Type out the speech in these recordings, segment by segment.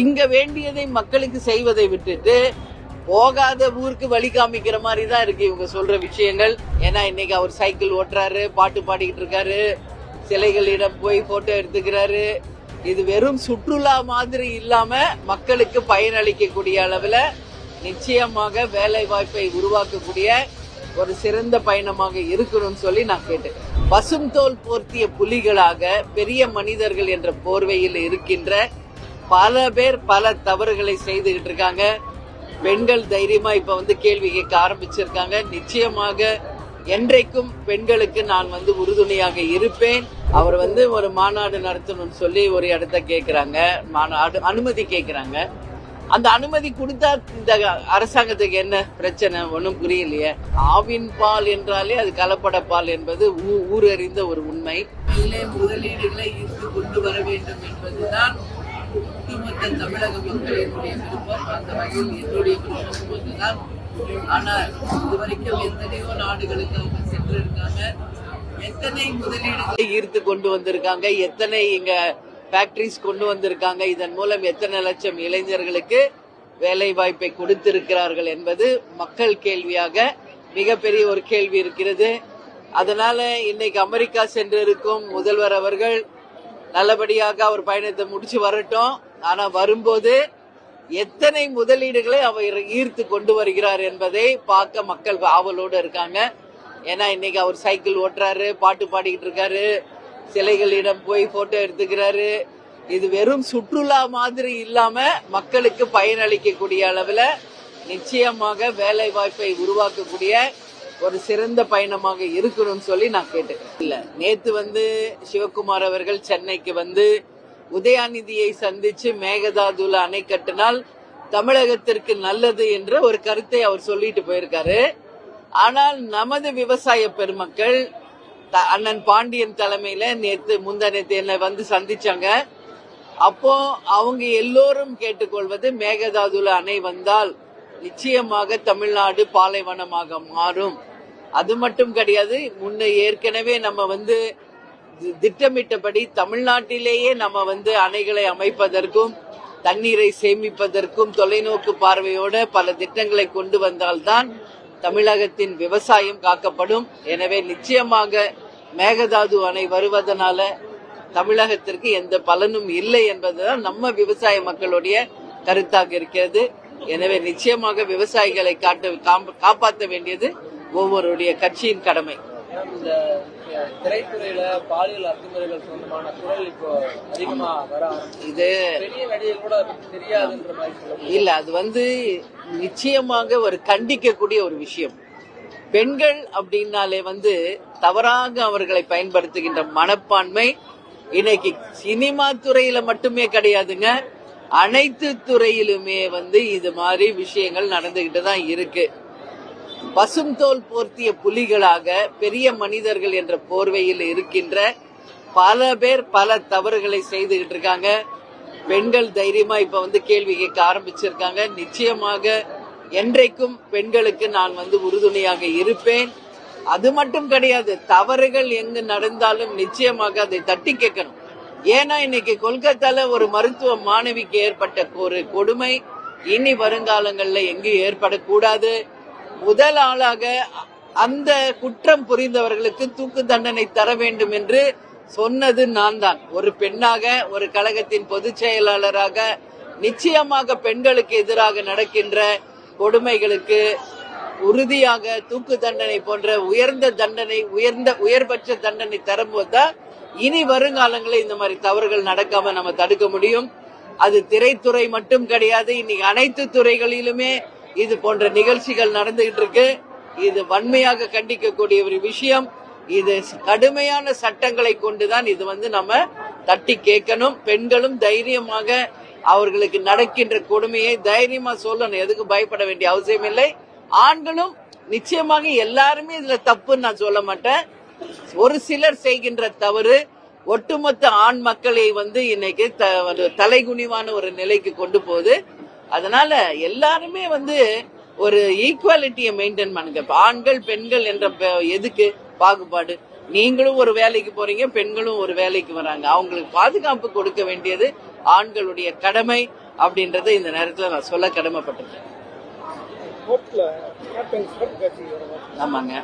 இங்க வேண்டியதை மக்களுக்கு செய்வதை விட்டுட்டு போகாத ஊருக்கு வழி காமிக்கிற மாதிரி தான் இருக்கு இவங்க சொல்ற விஷயங்கள். ஏன்னா இன்னைக்கு அவர் சைக்கிள் ஓட்டுறாரு பாட்டு பாடிக்கிட்டு இருக்காரு சிலைகளிடம் போய் போட்டோ எடுத்துக்கிறாரு. இது வெறும் சுற்றுலா மாதிரி இல்லாம மக்களுக்கு பயனளிக்கக்கூடிய அளவுல நிச்சயமாக வேலை வாய்ப்பை உருவாக்கக்கூடிய ஒரு சிறந்த பயணமாக இருக்கணும்னு சொல்லி நான் கேட்டேன் பசும் தோல் போர்த்திய புலிகளாக பெரிய மனிதர்கள் என்ற போர்வையில் இருக்கின்ற பல பேர் பல தவறுகளை செய்துகிட்டு இருக்காங்க. பெண்கள் தைரியமா இப்ப வந்து கேள்வி கேட்க ஆரம்பிச்சிருக்காங்க. நிச்சயமாக என்றைக்கும் பெண்களுக்கு நான் வந்து உறுதுணையாக இருப்பேன். அவர் வந்து ஒரு மாநாடு நடத்தணும்னு சொல்லி ஒரு இடத்த கேட்குறாங்க மாநாடு அனுமதி கேட்குறாங்க அந்த அனுமதி கொடுத்தா இந்த அரசாங்கத்துக்கு என்ன பிரச்சனை? ஒன்றும் புரியலையே. ஆவின் பால் என்றாலே அது கலப்பட பால் என்பது ஊ- ஊரறிந்த ஒரு உண்மை. முதலீடுகளை ஈர்த்து கொண்டு வர வேண்டும் என்பதுதான் ஒட்டுமொத்த தமிழக மக்களினுடைய விருப்பம் அந்த வகையில் என்னுடைய விருப்பம் போதுதான் ஆனால் இதுவரைக்கும் எத்தனையோ நாடுகளுக்கு அவங்க சென்றிருக்காங்க. எத்தனை முதலீடுகளை ஈர்த்து கொண்டு வந்திருக்காங்க எத்தனை இங்க ஃபேக்டரிஸ் கொண்டு வந்திருக்காங்க இதன் மூலம் எத்தனை லட்சம் இளைஞர்களுக்கு வேலை வாய்ப்பை கொடுத்திருக்கிறார்கள் என்பது மக்கள் கேள்வியாக மிகப்பெரிய ஒரு கேள்வி இருக்கிறது. அதனால இன்னைக்கு அமெரிக்கா சென்றிருக்கும் முதல்வர் அவர்கள் நல்லபடியாக அவர் பயணத்தை முடிச்சு வரட்டும். ஆனா வரும்போது எத்தனை முதலீடுகளை அவர் ஈர்த்து கொண்டு வருகிறார் என்பதை பார்க்க மக்கள் ஆவலோடு இருக்காங்க. ஏன்னா இன்னைக்கு அவர் சைக்கிள் ஓட்டுறாரு பாட்டு பாடிக்கிட்டு இருக்காரு சிலைகளிடம் போய் போட்டோ எடுத்துக்கிறாரு. இது வெறும் சுற்றுலா மாதிரி இல்லாம மக்களுக்கு பயனளிக்கக்கூடிய அளவுல நிச்சயமாக வேலை வாய்ப்பை உருவாக்கக்கூடிய ஒரு சிறந்த பயணமாக இருக்கணும்னு சொல்லி நான் கேட்டுக்கிறேன். இல்ல நேத்து வந்து சிவகுமார் அவர்கள் சென்னைக்கு வந்து உதயாநிதியை சந்திச்சு மேகதாதுல அணை கட்டினால் தமிழகத்திற்கு நல்லது என்ற ஒரு கருத்தை அவர் சொல்லிட்டு போயிருக்காரு. ஆனால் நமது விவசாய பெருமக்கள் த- அண்ணன் பாண்டியன் தலைமையில நேத்து முந்தா நேத்து என்னை வந்து சந்திச்சாங்க. அப்போ அவங்க எல்லோரும் கேட்டுக்கொள்வது மேகதாதுல அணை வந்தால் நிச்சயமாக தமிழ்நாடு பாலைவனமாக மாறும். அது மட்டும் கிடையாது முன்ன ஏற்கனவே நம்ம வந்து திட்டமிட்டபடி தமிழ்நாட்டிலேயே நம்ம வந்து அணைகளை அமைப்பதற்கும் தண்ணீரை சேமிப்பதற்கும் தொலைநோக்கு பார்வையோட பல திட்டங்களை கொண்டு வந்தால்தான் தமிழகத்தின் விவசாயம் காக்கப்படும். எனவே நிச்சயமாக மேகதாது அணை வருவதனால தமிழகத்திற்கு எந்த பலனும் இல்லை என்பதுதான் நம்ம விவசாய மக்களுடைய கருத்தாக இருக்கிறது. எனவே நிச்சயமாக விவசாயிகளை காட்டு காப்பாற்ற வேண்டியது ஒவ்வொருடைய கட்சியின் கடமை. இந்த திரைத்துறையில பாலியல் அத்துமுறைகள் சொந்தமான குரல் இப்போ அதிகமா வர இது கூட தெரியாதுன்ற மாதிரி இல்ல அது வந்து நிச்சயமாக ஒரு கண்டிக்கக்கூடிய ஒரு விஷயம். பெண்கள் அப்படின்னாலே வந்து தவறாக அவர்களை பயன்படுத்துகின்ற மனப்பான்மை இன்னைக்கு சினிமா துறையில மட்டுமே கிடையாதுங்க. அனைத்து துறையிலுமே வந்து இது மாதிரி விஷயங்கள் நடந்துகிட்டு தான் இருக்கு. பசும் தோல் போர்த்திய புலிகளாக பெரிய மனிதர்கள் என்ற போர்வையில் இருக்கின்ற பல பேர் பல தவறுகளை செய்துகிட்டு இருக்காங்க. பெண்கள் தைரியமா இப்ப வந்து கேள்வி கேட்க ஆரம்பிச்சிருக்காங்க. நிச்சயமாக என்றைக்கும் பெண்களுக்கு நான் வந்து உறுதுணையாக இருப்பேன். அது மட்டும் கிடையாது தவறுகள் எங்கு நடந்தாலும் நிச்சயமாக அதை தட்டி கேட்கணும். ஏன்னா இன்னைக்கு கொல்கத்தால ஒரு மருத்துவ மாணவிக்கு ஏற்பட்ட ஒரு கொடுமை. இனி வருங்காலங்கள்ல எங்கேயும் ஏற்படக்கூடாது. முதல் ஆளாக அந்த குற்றம் புரிந்தவர்களுக்கு தூக்கு தண்டனை தர வேண்டும் என்று சொன்னது நான் தான் ஒரு பெண்ணாக ஒரு கழகத்தின் பொதுச் செயலாளராக நிச்சயமாக பெண்களுக்கு எதிராக நடக்கின்ற கொடுமைகளுக்கு உறுதியாக தூக்கு தண்டனை போன்ற உயர்ந்த தண்டனை உயர்ந்த உயர்பட்ச தண்டனை தரும்போதுதான் இனி வருங்காலங்களில் இந்த மாதிரி தவறுகள் நடக்காம நம்ம தடுக்க முடியும். அது திரைத்துறை மட்டும் கிடையாது இன்னைக்கு அனைத்து துறைகளிலுமே இது போன்ற நிகழ்ச்சிகள் நடந்துகிட்டு இருக்கு இது வன்மையாக கண்டிக்கக்கூடிய ஒரு விஷயம். இது கடுமையான சட்டங்களை கொண்டுதான் இது வந்து நம்ம தட்டி கேட்கணும். பெண்களும் தைரியமாக அவர்களுக்கு நடக்கின்ற கொடுமையை தைரியமா சொல்லணும். எதுக்கு பயப்பட வேண்டிய அவசியம் இல்லை. ஆண்களும் நிச்சயமாக எல்லாருமே இதுல தப்புன்னு நான் சொல்ல மாட்டேன். ஒரு சிலர் செய்கின்ற தவறு ஒட்டுமொத்த ஆண் மக்களை வந்து இன்னைக்கு த- ஒரு தலைகுனிவான ஒரு நிலைக்கு கொண்டு போகுது. அதனால எல்லாருமே வந்து ஒரு ஈக்குவாலிட்டியை மெயின்டைன் பண்ணுங்க. ஆண்கள் பெண்கள் என்ற எதுக்கு பாகுபாடு? நீங்களும் ஒரு வேலைக்கு போறீங்க பெண்களும் ஒரு வேலைக்கு வராங்க. அவங்களுக்கு பாதுகாப்பு கொடுக்க வேண்டியது ஆண்களுடைய கடமை அப்படின்றத இந்த நேரத்துல நான் சொல்ல கடமைப்பட்டிருக்கேன். ஆமாங்க.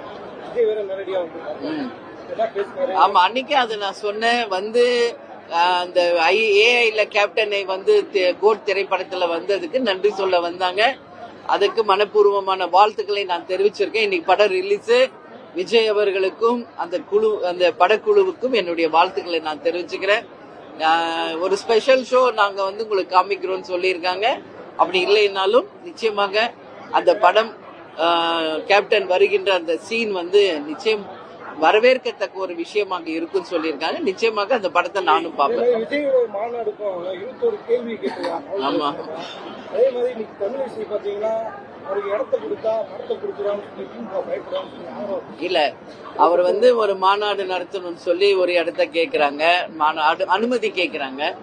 ஆமா அன்னைக்கு அதை நான் சொன்னேன். வந்து அந்த அந்த ஏஐல கேப்டனை வந்து கோட் திரைப்படத்துல வந்ததுக்கு நன்றி சொல்ல வந்தாங்க. அதுக்கு மனப்பூர்வமான வாழ்த்துக்களை நான் தெரிவிச்சிருக்கேன். இன்னைக்கு படம் ரிலீஸ் விஜய் அவர்களுக்கும் அந்த குழு அந்த படக்குழுவுக்கும் என்னுடைய வாழ்த்துக்களை நான் தெரிவிச்சுக்கிறேன். ஒரு ஸ்பெஷல் ஷோ நாங்க வந்து உங்களுக்கு காமிக்கிறோம்னு சொல்லியிருக்காங்க. அப்படி இல்லைனாலும் நிச்சயமாக அந்த படம் கேப்டன் வருகின்ற அந்த சீன் வந்து நிச்சயம் வரவேற்கத்தக்க ஒரு விஷயமாக இருக்குன்னு சொல்லியிருக்காங்க. நிச்சயமாக அந்த படத்தை நானும் பார்ப்பேன். ஆமா. அதே மாதிரி இன்னைக்கு தமிழிசை பாத்தீங்கன்னா இல்ல. அவர் வந்து ஒரு மாநாடு நடத்தணும்னு சொல்லி ஒரு இடத்த கேக்குறாங்க. மாநாடு அனுமதி கேக்குறாங்க.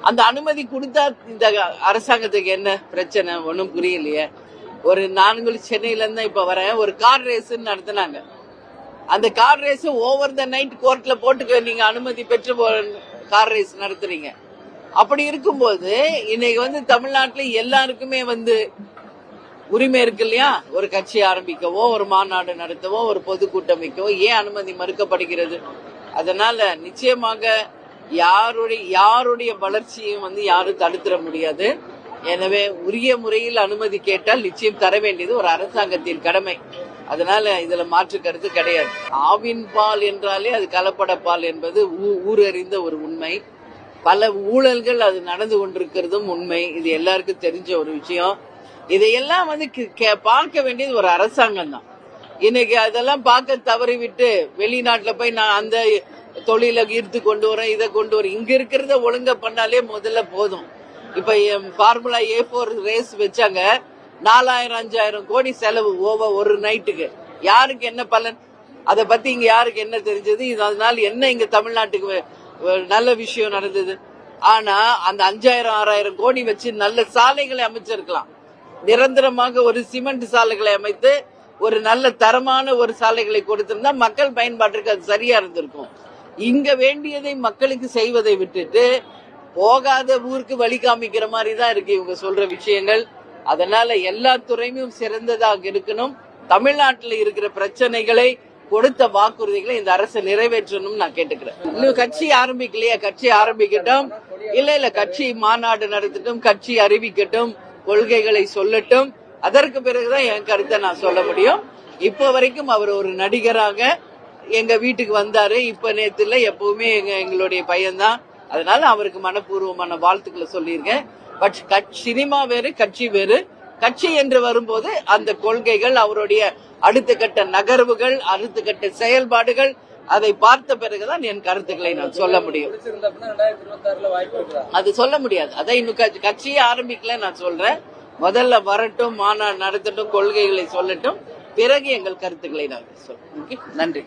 அந்த அனுமதி கொடுத்தா இந்த அரசாங்கத்துக்கு என்ன பிரச்சனை? ஒன்றும் புரியலையே. ஒரு நான்கு சென்னையில இருந்து இப்ப வரேன் ஒரு கார் ரேஸ் நடத்தினாங்க. அந்த car race over the night கோர்ட்ல போட்டு நீங்க அனுமதி பெற்று கார் ரேஸ் நடத்துறீங்க. அப்படி இருக்கும்போது இன்னைக்கு வந்து தமிழ்நாட்டுல எல்லாருக்குமே வந்து உரிமை இருக்கு இல்லையா? ஒரு கட்சி ஆரம்பிக்கவோ ஒரு மாநாடு நடத்தவோ ஒரு பொதுக்கூட்டம் வைக்கவோ ஏன் அனுமதி மறுக்கப்படுகிறது? அதனால நிச்சயமாக யாருடைய யாருடைய வளர்ச்சியும் வந்து யாரும் தடுத்துட முடியாது. எனவே உரிய முறையில் அனுமதி கேட்டால் நிச்சயம் தர வேண்டியது ஒரு அரசாங்கத்தின் கடமை. அதனால இதுல மாற்று கருத்து கிடையாது. ஆவின் பால் என்றாலே அது கலப்பட பால் என்பது ஊரறிந்த ஒரு உண்மை. பல ஊழல்கள் அது நடந்து கொண்டிருக்கிறதும் உண்மை. இது எல்லாருக்கும் தெரிஞ்ச ஒரு விஷயம். இதையெல்லாம் வந்து கே- பார்க்க வேண்டியது ஒரு அரசாங்கம் தான். இன்னைக்கு அதெல்லாம் பார்க்க தவறி விட்டு வெளிநாட்டுல போய் நான் அந்த தொழிலை ஈர்த்து கொண்டு வரேன் இதை கொண்டு வரேன். இங்க இருக்கிறத ஒழுங்க பண்ணாலே முதல்ல போதும். இப்ப ஃபார்முலா ஏ போர் ரேஸ் வச்சாங்க. நாலாயிரம் அஞ்சாயிரம் கோடி செலவு ஓவர் ஒரு நைட்டுக்கு. யாருக்கு என்ன பலன்? அதை பத்தி இங்க யாருக்கு என்ன தெரிஞ்சது? இது அதனால என்ன இங்க தமிழ்நாட்டுக்கு நல்ல விஷயம் நடந்தது? ஆனா அந்த அஞ்சாயிரம் ஆறாயிரம் கோடி வச்சு நல்ல சாலைகளை அமைச்சிருக்கலாம். நிரந்தரமாக ஒரு சிமெண்ட் சாலைகளை அமைத்து ஒரு நல்ல தரமான ஒரு சாலைகளை கொடுத்திருந்தா மக்கள் பயன்பாட்டிற்கு அது சரியா இருந்திருக்கும். இங்க வேண்டியதை மக்களுக்கு செய்வதை விட்டுட்டு போகாத ஊருக்கு வழி காமிக்கிற மாதிரி தான் இருக்கு இவங்க சொல்ற விஷயங்கள். அதனால எல்லா துறையும் சிறந்ததாக இருக்கணும். தமிழ்நாட்டில் இருக்கிற பிரச்சனைகளை கொடுத்த வாக்குறுதிகளை இந்த அரசு நிறைவேற்றணும் நான் கேட்டுக்கிறேன். இன்னும் கட்சி ஆரம்பிக்கலையா? கட்சி ஆரம்பிக்கட்டும். இல்ல இல்ல கட்சி மாநாடு நடத்தட்டும் கட்சி அறிவிக்கட்டும் கொள்கைகளை சொல்லட்டும். அதற்கு பிறகுதான் என் கருத்தை நான் சொல்ல முடியும். இப்போ வரைக்கும் அவர் ஒரு நடிகராக எங்க வீட்டுக்கு வந்தாரு. இப்ப நேத்துல எப்பவுமே எங்க எங்களுடைய பையன்தான். அதனால அவருக்கு மனப்பூர்வமான வாழ்த்துக்களை சொல்லியிருக்கேன். பட் கட்சி சினிமா வேறு கட்சி வேறு. கட்சி என்று வரும்போது அந்த கொள்கைகள் அவருடைய அடுத்த கட்ட நகர்வுகள் அடுத்த கட்ட செயல்பாடுகள் அதை பார்த்த பிறகுதான் என் கருத்துக்களை நான் சொல்ல முடியும். அது சொல்ல முடியாது. அதான் இன்னும் கட்சி- ஆரம்பிக்கல நான் சொல்றேன். முதல்ல வரட்டும் மாநாடு நடத்தட்டும் கொள்கைகளை சொல்லட்டும். பிறகு எங்கள் கருத்துக்களை நான் சொல்றேன். நன்றி.